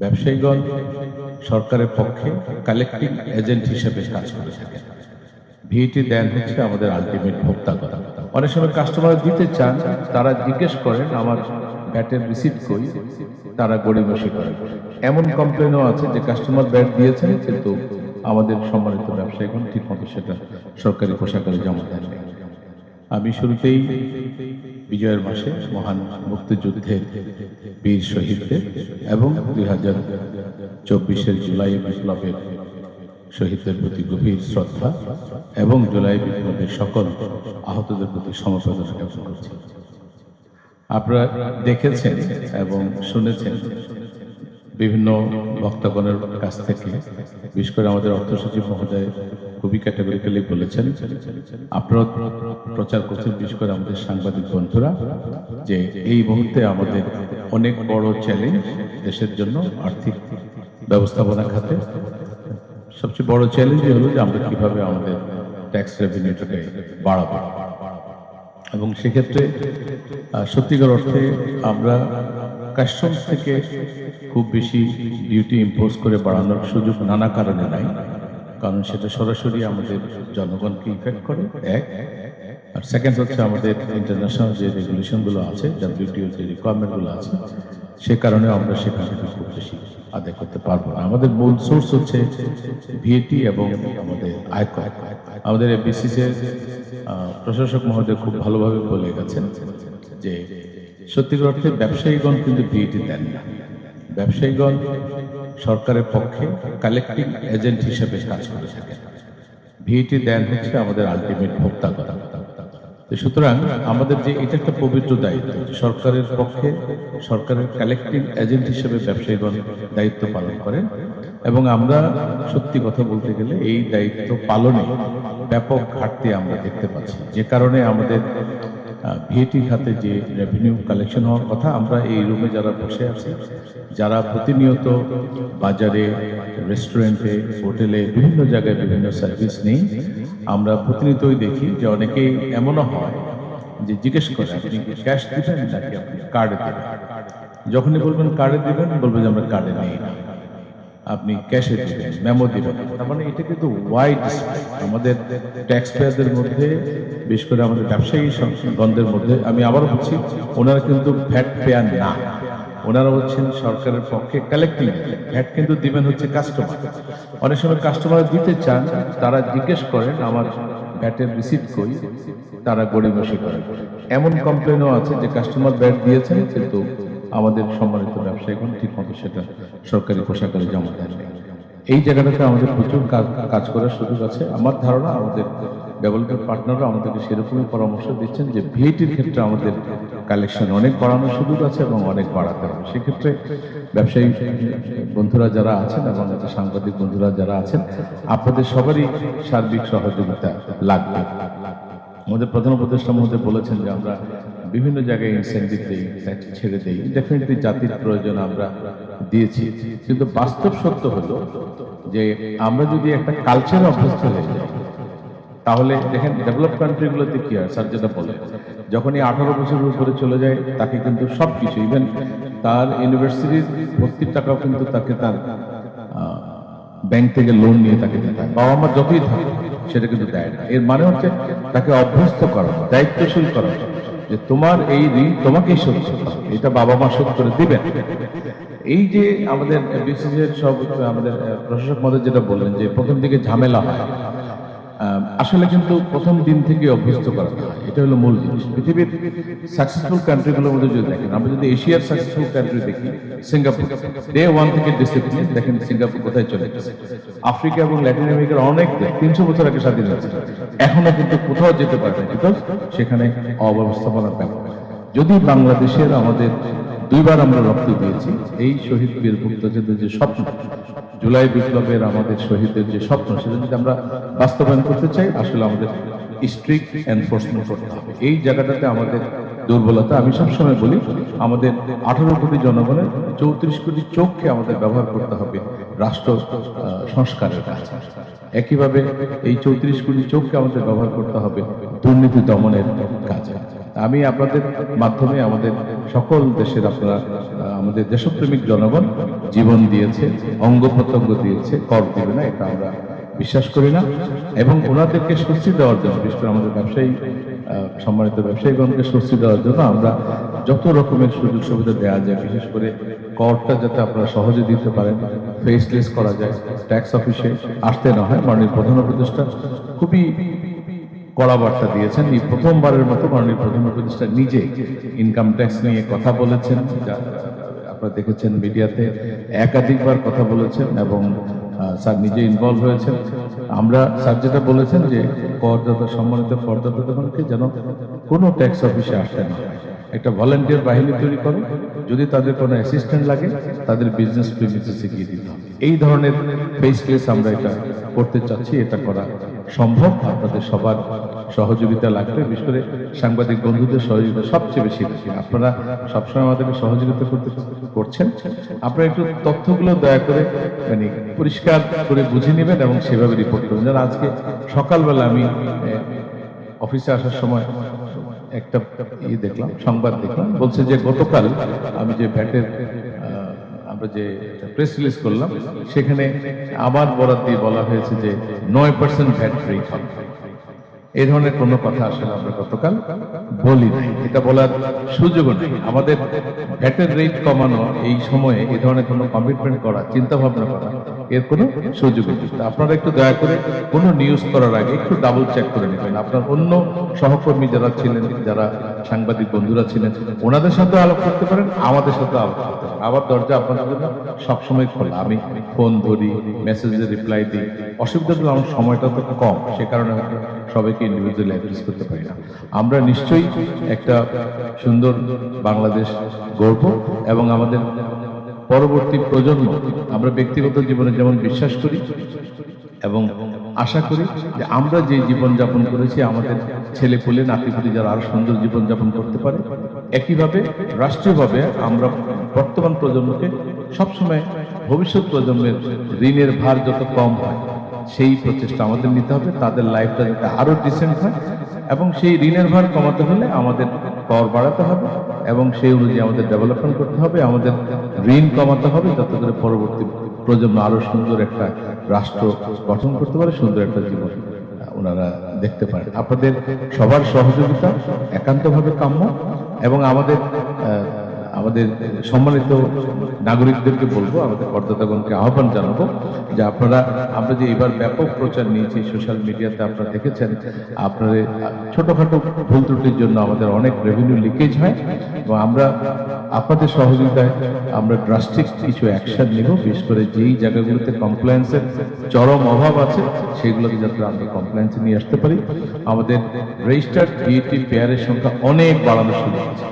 ব্যবসায়ীগণ সরকারের পক্ষে collecting agent হিসেবে কাজ করে থাকেন। ভিএটি দেন হচ্ছে আমাদের আলটিমেট ভোক্তাগণ অনেক সময় কাস্টমার দিতে চান, তারা জিজ্ঞেস করেন, আমার ব্যাটের রিসিট কই? তারা গড়িমসি করেন। এমন কমপ্লেনও আছে যে কাস্টমার ব্যাট দিয়েছেন, কিন্তু আমাদের সম্মানিত ব্যবসায়ীগণ ঠিক মতো সেটা সরকারি পোশাকারে জমা দেন আমি শুরুতেই বিজয়ের মাসে মহান মুক্তিযুদ্ধের বীর শহীদদের এবং দুই হাজার চব্বিশের জুলাই বিপ্লবের শহীদদের প্রতি গভীর শ্রদ্ধা এবং জুলাই বিপ্লবের সকল আহতদের প্রতি সমবেদনা জ্ঞাপন করছি। আপনারা দেখেছেন এবং শুনেছেন বিভিন্ন বক্তাগণের কাছ থেকে, বিশেষ করে আমাদের অর্থ সচিব মহোদয় খুবই ক্যাটাগরিক্যালি বলেছেন। আপনারা প্রচার করছেন, বিশেষ করে আমাদের সাংবাদিক বন্ধুরা, যে এই মুহূর্তে আমাদের অনেক বড় চ্যালেঞ্জ দেশের জন্য আর্থিক ব্যবস্থাপনা খাতে। সবচেয়ে বড় চ্যালেঞ্জ হলো যে আমরা কীভাবে আমাদের ট্যাক্স রেভিনিউটাকে বাড়াবো। এবং সেক্ষেত্রে সত্যিকার অর্থে আমরা কাস্টমস থেকে খুব বেশি ডিউটি ইম্পোজ করে বাড়ানোর সুযোগ নানা কারণে নাই। কারণ সেটা সরাসরি আমাদের জনগণকে ইফেক্ট করে, এক। আর সেকেন্ড হচ্ছে আমাদের ইন্টারন্যাশনাল যে রেগুলেশনগুলো আছে ডাব্লিউটিও যে রিকোয়ারমেন্টগুলো আছে, সে কারণে আমরা সেখান থেকে খুব বেশি আদায় করতে পারব না। আমাদের মূল সোর্স হচ্ছে ভিএটি এবং আমাদের আয়কর। আমাদের বিসিসি প্রশাসক মহোদয় খুব ভালোভাবে বলে গেছেন যে সত্যিকার অর্থে ব্যবসায়ীগণ কিন্তু ভিএটি দেন না। ব্যবসায়ীগণ সরকারের পক্ষে কালেক্টিং এজেন্ট হিসেবে কাজ করে থাকেন ভিএটি দেন হচ্ছে আমাদের আলটিমেট ভোক্তা তো সুতরাং আমাদের যে এটা একটা পবিত্র দায়িত্ব, সরকারের পক্ষে সরকারের কালেক্টিং এজেন্ট হিসেবে ব্যবসায়ীগণ দায়িত্ব পালন করেন এবং আমরা সত্যি কথা বলতে গেলে এই দায়িত্ব পালনে ব্যাপক ঘাটতি আমরা দেখতে পাচ্ছি। যে কারণে আমাদের ভিএটি খাতে যে রেভিনিউ কালেকশন হওয়ার কথা, আমরা এই রুমে যারা বসে আছি, যারা প্রতিনিয়ত বাজারে রেস্টুরেন্টে হোটেলে, বিভিন্ন জায়গায় বিভিন্ন সার্ভিস নেই, আমরা প্রতিনিয়তই দেখি যে অনেকেই এমনও হয় যে জিজ্ঞেস করে, আপনি ক্যাশ দিবেন নাকি আপনি কার্ডে দেবেন? যখনই বলবেন কার্ডে দিবেন, বলবে যে আমরা কার্ডে নেই। না আপনি ক্যাশে দিবেন মেমো দিবেন। তার মানে এটা কিন্তু ওয়াইড আমাদের ট্যাক্স পেয়ারদের মধ্যে, বিশেষ করে আমাদের ব্যবসায়ী গণদের মধ্যে, আমি আবার বলছি, ওনারা কিন্তু ভ্যাট পেয়ার না। ওনারা হচ্ছেন সরকারের পক্ষে কালেক্টিভ ভ্যাট কিন্তু দিবেন হচ্ছে কাস্টমার অনেক সময় কাস্টমার দিতে চান, তারা জিজ্ঞেস করেন, আমার ভ্যাটের রিসিট কই? তারা গড়িমসি করেন। এমন কমপ্লেনও আছে যে কাস্টমার ভ্যাট দিয়েছেন, কিন্তু আমাদের সম্মানিত ব্যবসায়ীগণ, ঠিক মতো সেটা সরকারি পোশাকারে জমা দেননি এই জায়গাটাতে আমাদের প্রচুর কাজ কাজ করার সুযোগ আছে। আমার ধারণা আমাদের ডেভেলপমেন্ট পার্টনাররা আমাদেরকে সেরকমই পরামর্শ দিচ্ছেন যে ভিএটির ক্ষেত্রে আমাদের কালেকশন অনেক বাড়ানোর সুযোগ আছে এবং অনেক বাড়াতে হবে। সেক্ষেত্রে ব্যবসায়ী বন্ধুরা যারা আছেন এবং সাংবাদিক বন্ধুরা যারা আছেন, আপনাদের সবারই সার্বিক সহযোগিতা লাগবে। আমাদের প্রধান উপদেষ্টা মধ্যে বলেছেন যে আমরা বিভিন্ন জায়গায় ইনসেন্টিভ দিই ছেড়ে দিই। ডেফিনেটলি জাতির প্রয়োজন আমরা দিয়েছি। কিন্তু বাস্তব সত্য হলো যে আমরা যদি একটা কালচার অভ্যস্ত হয়ে যাই তাহলে দেখেন ডেভেলপ কান্ট্রিগুলোতে কি হয়? স্যার যেটা বলে যখনই আঠারো বছরের উপরে চলে যায়, তাকে কিন্তু সব কিছু ইভেন তার ইউনিভার্সিটির ভর্তির টাকাও কিন্তু তাকে তার ব্যাংক থেকে লোন নিয়ে তাকে দিতে হয়। বাবা মা যতই থাকে সেটা কিন্তু দেয় না। এর মানে হচ্ছে তাকে অভ্যস্ত করা, দায়িত্বশীল করা। যে তোমার এই ঋণ তোমাকে শোধ। এটা বাবা মা শোধ করে দিবেন এই যে আমাদের বিসিসির সব, আমাদের প্রশাসক মধ্যে যেটা বললেন যে প্রথম দিকে ঝামেলা হয় আসলে কিন্তু প্রথম দিন থেকে অভ্যস্ত করা এটা হলো মূল জিনিস। পৃথিবীর সাকসেসফুল কান্ট্রিগুলোর মধ্যে যদি দেখেন, আমরা যদি এশিয়ার সাকসেসফুল কান্ট্রি দেখি, সিঙ্গাপুর। ডে ওয়ান থেকে ডিসিপ্লিন দেখেন সিঙ্গাপুর কোথায় চলে গেছে। আফ্রিকা এবং ল্যাটিন আমেরিকার অনেক তিনশো বছর আগে স্বাধীন হয়েছে। এখনও কিন্তু কোথাও যেতে পারে না বিকজ সেখানে অব্যবস্থাপনার ব্যাপার। যদি বাংলাদেশের আমাদের দুইবার আমরা রক্ত দিয়েছি। এই শহীদ বীর মুক্তিযোদ্ধাদের যে স্বপ্ন, জুলাই বিপ্লবের আমাদের শহীদের যে স্বপ্ন সেটা যদি আমরা বাস্তবায়ন করতে চাই, আসলে আমাদের স্ট্রিক্ট এনফোর্সমেন্ট করতে হবে। এই জায়গাটাতে আমাদের দুর্বলতা আমি সবসময় বলি, আমাদের আঠারো কোটি জনগণের চৌত্রিশ কোটি চোখকে আমাদের ব্যবহার করতে হবে রাষ্ট্র সংস্কারের কাছে। একইভাবে এই চৌত্রিশ কোটি চোখকে আমাদের ব্যবহার করতে হবে দুর্নীতি দমনের কাজে। আমি আপনাদের মাধ্যমে আমাদের সকল দেশের আপনারা আমাদের দেশপ্রেমিক জনগণ জীবন দিয়েছে অঙ্গ প্রত্যঙ্গ দিয়েছে, কর দিবে না, এটা আমরা বিশ্বাস করি না এবং ওনাদেরকে স্বস্তি দেওয়ার জন্য, বিশেষ করে আমাদের ব্যবসায়ী সম্মানিত ব্যবসায়ীগণকে স্বস্তি দেওয়ার জন্য আমরা যত রকমের সুযোগ সুবিধা দেওয়া যায়, বিশেষ করে করটা যাতে আপনারা সহজে দিতে পারেন ফেসলেস করা যায় ট্যাক্স অফিসে আসতে না হয়, মাননীয় প্রধান উপদেষ্টা খুবই কড়া বার্তা দিয়েছেন। এই প্রথমবারের মতো মাননীয় প্রধান উপদেষ্টা নিজে ইনকাম ট্যাক্স নিয়ে কথা বলেছেন আপনারা দেখেছেন মিডিয়াতে, একাধিকবার কথা বলেছেন এবং স্যার নিজে ইনভলভ হয়েছে। আমরা স্যার যেটা বলেছেন যে করদাতা, সম্মানিত করদাতাদেরকে যেন কোনো ট্যাক্স অফিসে আসতে না একটা ভলেন্টিয়ার বাহিনী তৈরি করে যদি তাদের কোনো অ্যাসিস্ট্যান্ট লাগে, তাদের বিজনেস প্রিমিসেসে শিখিয়ে দিতে এই ধরনের ফেসলেস আমরা এটা করতে চাচ্ছি, এটা করা সম্ভব। আপনাদের সবার সহযোগিতা লাগবে, বিশেষ করে সাংবাদিক বন্ধুদের সহযোগিতা সবচেয়ে বেশি লাগে আপনারা সবসময় আমাদেরকে সহযোগিতা করতে করছেন। আপনারা একটু তথ্যগুলো দয়া করে মানে পরিষ্কার করে বুঝে নেবেন এবং সেভাবে রিপোর্ট করবেন। যেন আজকে সকালবেলা আমি অফিসে আসার সময় একটা ই দেখলাম, সংবাদ দেখলাম। বলছে যে গতকাল আমি যে ভ্যাটের আমরা যে প্রেস রিলিজ করলাম, সেখানে আবার বরাদ দিয়ে বলা হয়েছে যে নয় পার্সেন্ট ভ্যাট রেট হবে। এই ধরনের কোনো কথা আসলে আমরা গতকাল বলি এটা বলার সুযোগ নেই। আমাদের ভ্যাটের রেট কমানো এই সময়ে এই ধরনের কোনো কমিটমেন্ট করা চিন্তা ভাবনা করা এর কোনো সুযোগ আপনারা একটু দয়া করে কোনো নিউজ করার আগে একটু ডাবল চেক করে নেবেন। আপনার অন্য সহকর্মী যারা ছিলেন, যারা সাংবাদিক বন্ধুরা ছিলেন, ওনাদের সাথে আলাপ করতে পারেন, আমাদের সাথে আলাপ করতে পারেন। আবার দরজা আপনাদের জন্য সবসময় খোলা। আমি ফোন ধরি মেসেজে রিপ্লাই দিই। অসুবিধা আমার সময়টা তো কম, সে কারণে সবাইকে ইন্ডিভিজুয়ালি অ্যাড্রেস করতে পারি না। আমরা নিশ্চয়ই একটা সুন্দর বাংলাদেশ গড়ব এবং আমাদের পরবর্তী প্রজন্ম আমরা ব্যক্তিগত জীবনে যেমন বিশ্বাস করি এবং আশা করি যে আমরা যে জীবনযাপন করেছি, আমাদের ছেলে পুলে নাতিপুতি যারা আরও সুন্দর জীবনযাপন করতে পারে, একইভাবে, রাষ্ট্রীয়ভাবে আমরা বর্তমান প্রজন্মকে সবসময় ভবিষ্যৎ প্রজন্মের ঋণের ভার যত কম হয় সেই প্রচেষ্টা আমাদের নিতে হবে। তাদের লাইফটা যাতে আরও ডিসেন্ট হয় এবং সেই ঋণের ভার কমাতে হলে আমাদের কর বাড়াতে হবে এবং সেই অনুযায়ী আমাদের ডেভেলপমেন্ট করতে হবে, আমাদের ঋণ কমাতে হবে যাতে করে পরবর্তী প্রজন্ম আরও সুন্দর একটা রাষ্ট্র গঠন করতে পারে, সুন্দর একটা জীবন ওনারা দেখতে পারে আপনাদের সবার সহযোগিতা একান্তভাবে কাম্য এবং আমাদের আমাদের সম্মানিত নাগরিকদেরকে বলব, আমাদের করদাতাগণকে আহ্বান জানাব যে আপনারা, আমরা যে এবার ব্যাপক প্রচার নিয়েছি সোশ্যাল মিডিয়াতে আপনারা দেখেছেন আপনাদের ছোটখাটো ভুল ত্রুটির জন্য আমাদের অনেক রেভিনিউ লিকেজ হয় এবং আমরা আপনাদের সহযোগিতায় আমরা ড্রাস্টিক কিছু অ্যাকশন নেব, বিশেষ করে যেই জায়গাগুলোতে কমপ্লায়েন্সের চরম অভাব আছে সেগুলোকে যাতে আমরা কমপ্লায়েন্সে নিয়ে আসতে পারি। আমাদের রেজিস্টার্ড ভিএটি পেয়ারের সংখ্যা অনেক বাড়ানো সুযোগ আছে